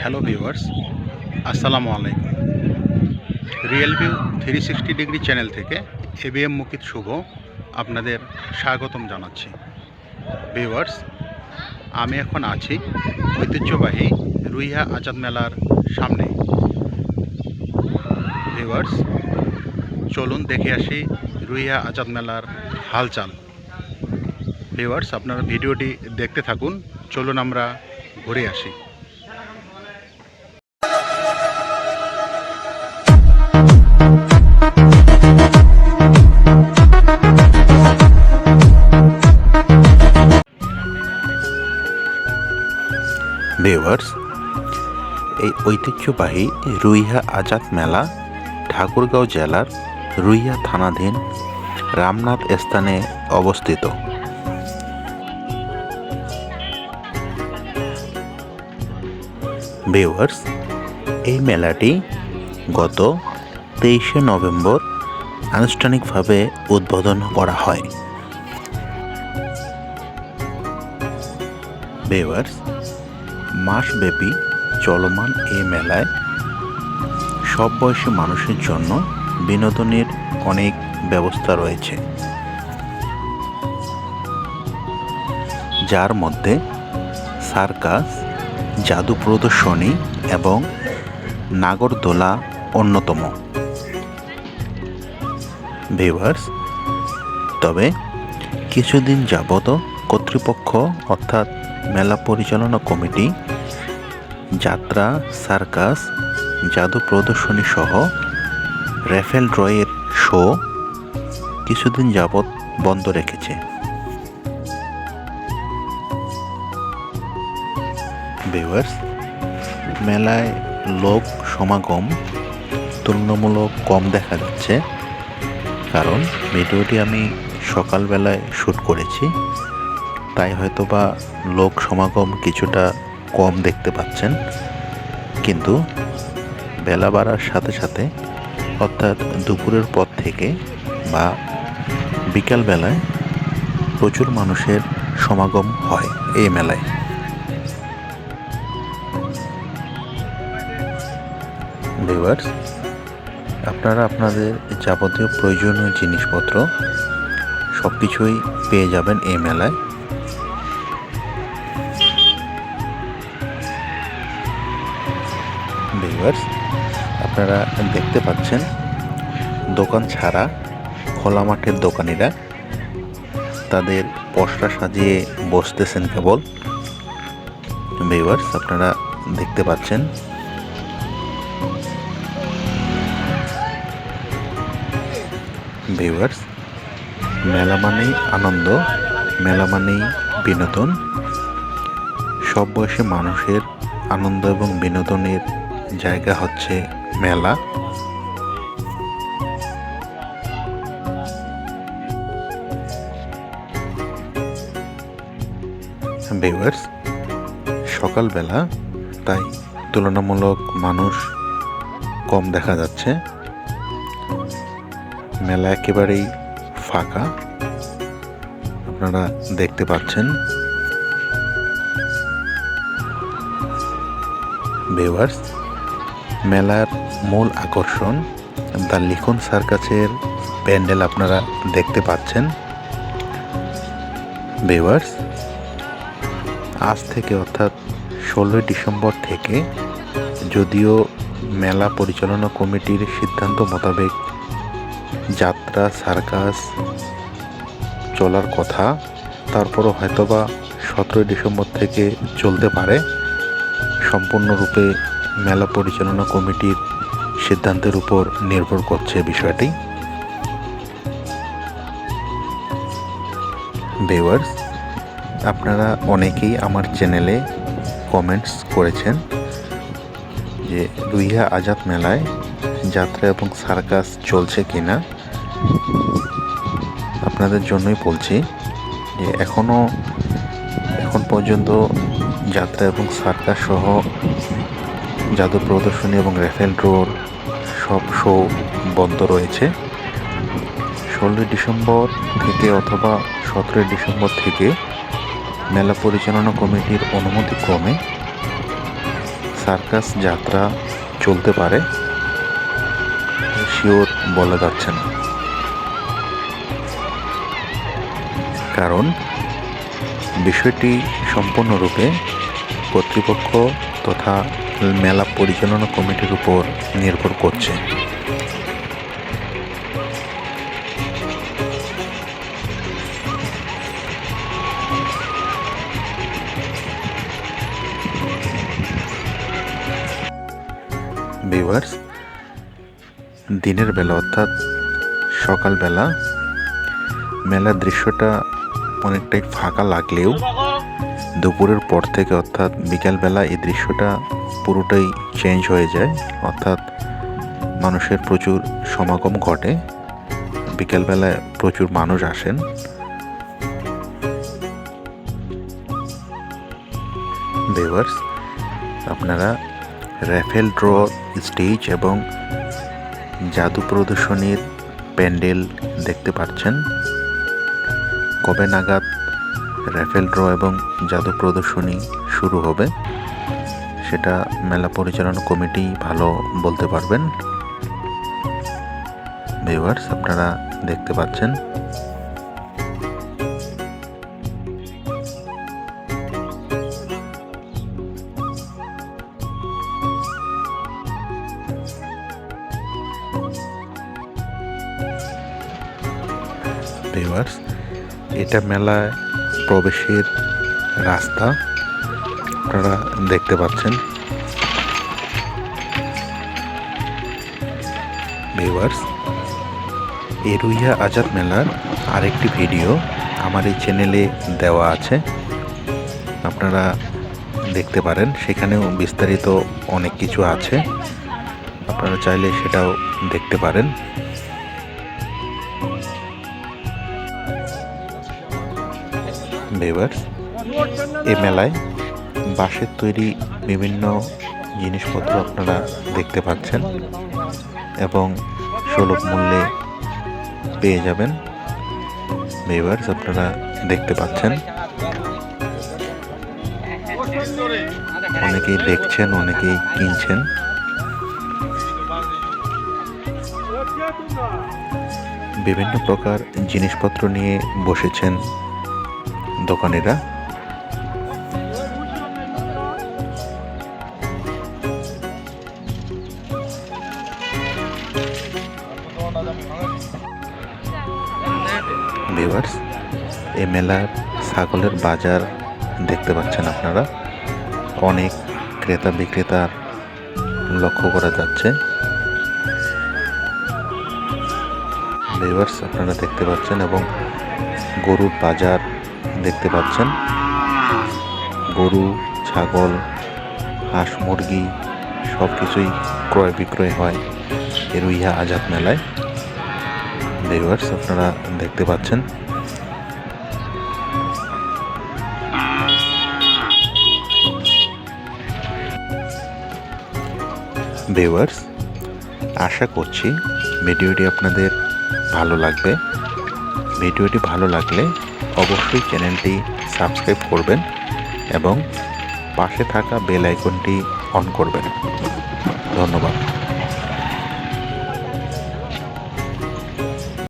Hello viewers আসসালামু আলাইকুম। Real view three sixty degree channel থেকে এবিএম মুকিত শুভ আপনাদের স্বাগতম জানাচ্ছি। ভিউয়ার্স আমি এখন আছি ঐতিহ্যবাহী রুইহা আজাদ মেলার সামনে। ভিউয়ার্স চলুন দেখে আসি রুইহা আজাদ মেলার হালচাল। ভিউয়ার্স আপনারা ভিডিওটি দেখতে থাকুন। চলুন আমরা ঘুরে আসি। ভিউয়ার্স এই ঐতিহ্যবাহী রুইহা আজাদ মেলা ঠাকুরগাঁও জেলার রুইহা থানাধীন রামনাথ স্থানে অবস্থিত। ভিউয়ার্স এই মেলাটি গত তেইশে নভেম্বর আনুষ্ঠানিকভাবে উদ্বোধন করা হয়। ভিউয়ার্স মাসব্যাপী চলমান এই মেলায় সব বয়সী মানুষের জন্য বিনোদনের অনেক ব্যবস্থা রয়েছে। যার মধ্যে সার্কাস, জাদু প্রদর্শনী এবং নাগরদোলা অন্যতম। ভিউয়ার্স, তবে কিছুদিন যাবত কর্তৃপক্ষ অর্থাৎ মেলা পরিচালনা কমিটি, যাত্রা, সার্কাস, জাদু প্রদর্শনী সহ রেফেল ড্রয়ের শো কিছুদিন যাবৎ বন্ধ রেখেছে। ভিউয়ার্স, মেলায় লোক সমাগম তুলনামূলক কম দেখা যাচ্ছে। কারণ ভিডিওটি আমি সকালবেলায় শ্যুট করেছি। তাই হয়তো বা লোক সমাগম কিছুটা কম দেখতে পাচ্ছেন। কিন্তু বেলা বাড়ার সাথে সাথে, অর্থাৎ দুপুরের পর থেকে বা বিকালবেলায় প্রচুর মানুষের সমাগম হয় এই মেলায়। ভিউয়ার্স আপনারা আপনাদের যাবতীয় প্রয়োজনীয় জিনিসপত্র সব কিছুই পেয়ে যাবেন এই মেলায়। ভিউয়ার্স আপনারা দেখতে পাচ্ছেন, দোকান ছাড়া খোলা মাঠের দোকানিরা তাদের পশরা সাজিয়ে বসতেছেন কেবল। ভিউয়ার্স আপনারা দেখতে পাচ্ছেন ভিউয়ার্স মেলা মানেই আনন্দ, মেলা মানেই বিনোদন। সব বয়সী মানুষের আনন্দ এবং বিনোদনের জায়গা হচ্ছে মেলা। ভিউয়ার্স সকালবেলা তাই তুলনামূলক মানুষ কম দেখা যাচ্ছে। মেলা একেবারেই ফাঁকা। আপনারা দেখতে পাচ্ছেন ভিউয়ার্স মেলার মূল আকর্ষণ, দ্য লিখন সার্কাসের প্যান্ডেল আপনারা দেখতে পাচ্ছেন। ভিউয়ার্স আজ থেকে অর্থাৎ ষোলোই ডিসেম্বর থেকে যদিও মেলা পরিচালনা কমিটির সিদ্ধান্ত মোতাবেক যাত্রা, সার্কাস চলার কথা। তারপরও হয়তোবা সতেরোই ডিসেম্বর থেকে চলতে পারে। সম্পূর্ণরূপে মেলা পরিচালনা কমিটির সিদ্ধান্তের উপর নির্ভর করছে বিষয়টি। ভিউয়ার্স, আপনারা অনেকেই আমার চ্যানেলে কমেন্টস করেছেন যে রুইহা আজাদ মেলায় যাত্রা এবং সার্কাস চলছে কিনা। আপনাদের জন্যই বলছি যে এখনও এখন পর্যন্ত যাত্রা এবং সার্কাস সহ জাদু প্রদর্শনী এবং রেফেল ড্রোর সব শো বন্ধ রয়েছে। ষোলোই ডিসেম্বর থেকে অথবা সতেরোই ডিসেম্বর থেকে মেলা পরিচালনা কমিটির অনুমতি ক্রমে সার্কাস যাত্রা চলতে পারে। শিওর বলা যাচ্ছে না। কারণ বিষয়টি সম্পূর্ণরূপে কর্তৃপক্ষ তথা মেলা পরিচালনা কমিটির উপর নির্ভর করছে। ভিউয়ার্স, দিনের বেলা অর্থাৎ সকালবেলা মেলার দৃশ্যটা অনেকটাই ফাঁকা লাগলেও দুপুরের পর থেকে অর্থাৎ বিকালবেলা এই দৃশ্যটা পুরোটাই চেঞ্জ হয়ে যায়। অর্থাৎ মানুষের প্রচুর সমাগম ঘটে। বিকালবেলায় প্রচুর মানুষ আসেন। ভিউয়ার্স আপনারা র্যাফেল ড্র স্টেজ এবং জাদু প্রদর্শনীর প্যান্ডেল দেখতে পাচ্ছেন। কবে নাগাদ র্যাফেল ড্র এবং জাদু প্রদর্শনী শুরু হবে, সেটা মেলা পরিচালনা কমিটি ভালো বলতে পারবেন। ভিউয়ার্স আপনারা দেখতে পাচ্ছেন। এটা মেলায় প্রবেশের রাস্তা আপনারা দেখতে পাচ্ছেন। ভিউয়ার্স এরুইয়া আজাদ মেলার আরেকটি ভিডিও আমার এই চ্যানেলে দেওয়া আছে। আপনারা দেখতে পারেন, সেখানেও বিস্তারিত অনেক কিছু আছে। আপনারা চাইলে সেটাও দেখতে পারেন। ভিউয়ার্স এই মেলায় বাঁশের তৈরি বিভিন্ন জিনিসপত্র আপনারা দেখতে পাচ্ছেন এবং সুলভ মূল্যে পেয়ে যাবেন ভিউয়ার্স আপনারা দেখতে পাচ্ছেন। অনেকেই দেখছেন, অনেকেই কিনছেন। বিভিন্ন প্রকার জিনিসপত্র নিয়ে বসেছেন দোকানিরা। ভিউয়ার্স এই মেলার ছাগলের বাজার দেখতে পাচ্ছেন আপনারা। অনেক ক্রেতা বিক্রেতার লক্ষ্য করা যাচ্ছে। ভিউয়ার্স আপনারা দেখতে পাচ্ছেন এবং গরুর বাজার দেখতে পাচ্ছেন। গরু, ছাগল, হাঁস, মুরগি সব কিছুই ক্রয় বিক্রয় হয় এরুইয়া আজাদ মেলায়। ভিউয়ার্স আপনারা দেখতে পাচ্ছেন। ভিউয়ার্স আশা করছি ভিডিওটি আপনাদের ভালো লাগবে। ভিডিওটি ভালো লাগলে অবশ্যই চ্যানেলটি সাবস্ক্রাইব করবেন এবং পাশে থাকা বেল আইকনটি অন করবেন। ধন্যবাদ।